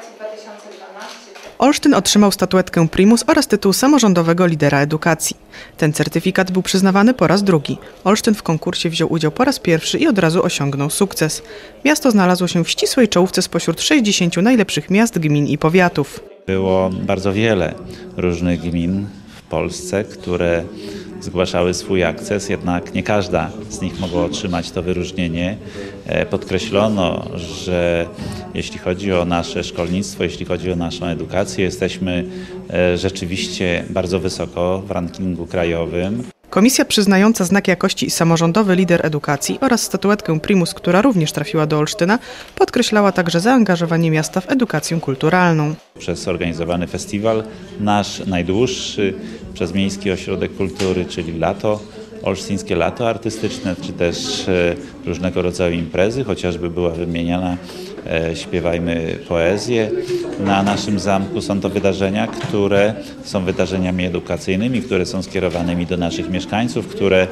Edukacji 2012. Olsztyn otrzymał statuetkę Primus oraz tytuł samorządowego lidera edukacji. Ten certyfikat był przyznawany po raz drugi. Olsztyn w konkursie wziął udział po raz pierwszy i od razu osiągnął sukces. Miasto znalazło się w ścisłej czołówce spośród 60 najlepszych miast, gmin i powiatów. Było bardzo wiele różnych gmin w Polsce, które zgłaszały swój akces, jednak nie każda z nich mogła otrzymać to wyróżnienie. E, Podkreślono, że jeśli chodzi o nasze szkolnictwo, jeśli chodzi o naszą edukację, jesteśmy e, rzeczywiście bardzo wysoko w rankingu krajowym. Komisja przyznająca znak jakości samorządowy lider edukacji oraz statuetkę Primus, która również trafiła do Olsztyna, podkreślała także zaangażowanie miasta w edukację kulturalną. Przez organizowany festiwal, nasz najdłuższy, przez Miejski Ośrodek Kultury, czyli Lato, Olsztyńskie Lato Artystyczne, czy też e, różnego rodzaju imprezy, chociażby była wymieniana Śpiewajmy Poezję. Na naszym zamku są to wydarzenia, które są wydarzeniami edukacyjnymi, które są skierowanymi do naszych mieszkańców, które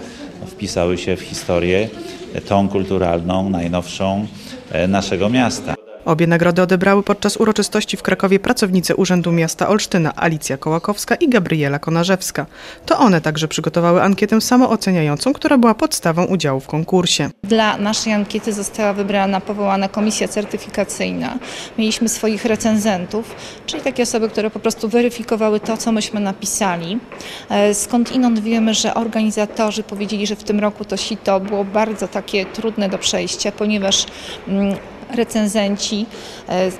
wpisały się w historię e, tą kulturalną, najnowszą e, naszego miasta. Obie nagrody odebrały podczas uroczystości w Krakowie pracownice Urzędu Miasta Olsztyna Alicja Kołakowska i Gabriela Konarzewska. To one także przygotowały ankietę samooceniającą, która była podstawą udziału w konkursie. Dla naszej ankiety została wybrana, powołana komisja certyfikacyjna. Mieliśmy swoich recenzentów, czyli takie osoby, które po prostu weryfikowały to, co myśmy napisali. E, Skąd inąd wiemy, że organizatorzy powiedzieli, że w tym roku to sito było bardzo takie trudne do przejścia, ponieważ mm, recenzenci e,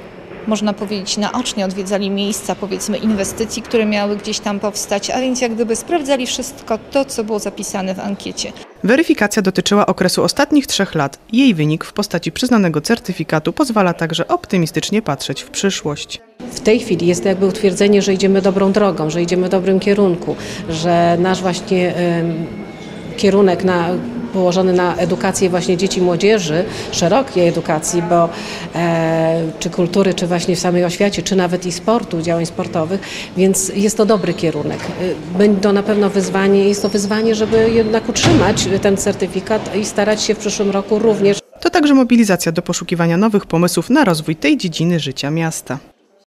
można powiedzieć, naocznie odwiedzali miejsca, powiedzmy, inwestycji, które miały gdzieś tam powstać, a więc jak gdyby sprawdzali wszystko to, co było zapisane w ankiecie. Weryfikacja dotyczyła okresu ostatnich trzech lat. Jej wynik w postaci przyznanego certyfikatu pozwala także optymistycznie patrzeć w przyszłość. W tej chwili jest to jakby utwierdzenie, że idziemy dobrą drogą, że idziemy w dobrym kierunku, że nasz właśnie kierunek na, położony na edukację właśnie dzieci i młodzieży, szerokiej edukacji, bo e, czy kultury, czy właśnie w samej oświacie, czy nawet i sportu, działań sportowych, więc jest to dobry kierunek. E, to na pewno wyzwanie, jest to wyzwanie, żeby jednak utrzymać ten certyfikat i starać się w przyszłym roku również To także mobilizacja do poszukiwania nowych pomysłów na rozwój tej dziedziny życia miasta.